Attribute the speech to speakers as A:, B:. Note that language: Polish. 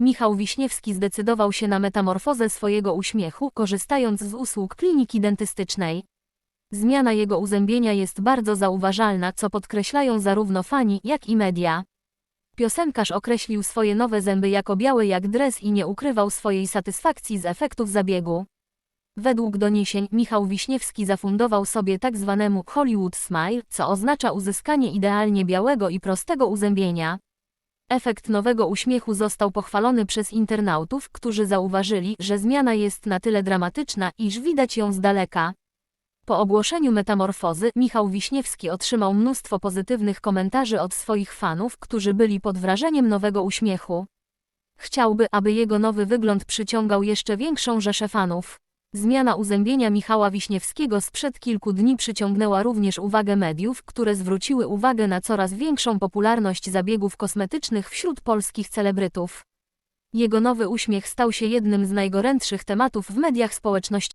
A: Michał Wiśniewski zdecydował się na metamorfozę swojego uśmiechu, korzystając z usług kliniki dentystycznej. Zmiana jego uzębienia jest bardzo zauważalna, co podkreślają zarówno fani, jak i media. Piosenkarz określił swoje nowe zęby jako białe jak dres i nie ukrywał swojej satysfakcji z efektów zabiegu. Według doniesień Michał Wiśniewski zafundował sobie tak zwanemu Hollywood Smile, co oznacza uzyskanie idealnie białego i prostego uzębienia. Efekt nowego uśmiechu został pochwalony przez internautów, którzy zauważyli, że zmiana jest na tyle dramatyczna, iż widać ją z daleka. Po ogłoszeniu metamorfozy Michał Wiśniewski otrzymał mnóstwo pozytywnych komentarzy od swoich fanów, którzy byli pod wrażeniem nowego uśmiechu. Chciałby, aby jego nowy wygląd przyciągał jeszcze większą rzeszę fanów. Zmiana uzębienia Michała Wiśniewskiego sprzed kilku dni przyciągnęła również uwagę mediów, które zwróciły uwagę na coraz większą popularność zabiegów kosmetycznych wśród polskich celebrytów. Jego nowy uśmiech stał się jednym z najgorętszych tematów w mediach społecznościowych.